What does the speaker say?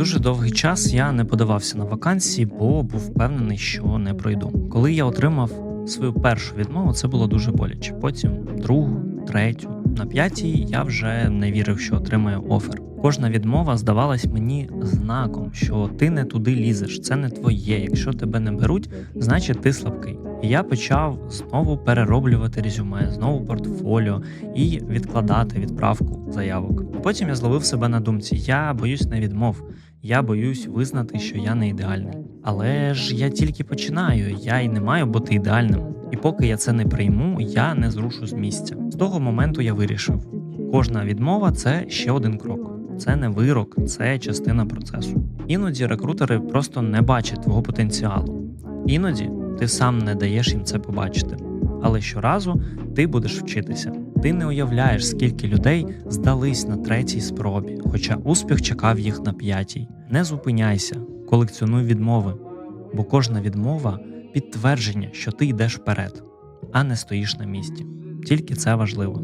Дуже довгий час я не подавався на вакансії, бо був впевнений, що не пройду. Коли я отримав свою першу відмову, це було дуже боляче. Потім другу, третю. На п'ятій я вже не вірив, що отримаю офер. Кожна відмова здавалась мені знаком, що ти не туди лізеш, це не твоє. Якщо тебе не беруть, значить ти слабкий. І я почав знову перероблювати резюме, знову портфоліо і відкладати відправку заявок. Потім я зловив себе на думці: я боюсь не відмов, я боюсь визнати, що я не ідеальний. Але ж я тільки починаю, я й не маю бути ідеальним. І поки я це не прийму, я не зрушу з місця. З того моменту я вирішив: кожна відмова це ще один крок. Це не вирок, це частина процесу. Іноді рекрутери просто не бачать твого потенціалу. Іноді ти сам не даєш їм це побачити. Але щоразу ти будеш вчитися. Ти не уявляєш, скільки людей здались на третій спробі, хоча успіх чекав їх на п'ятій. Не зупиняйся, колекціонуй відмови, бо кожна відмова підтвердження, що ти йдеш вперед, а не стоїш на місці. Тільки це важливо.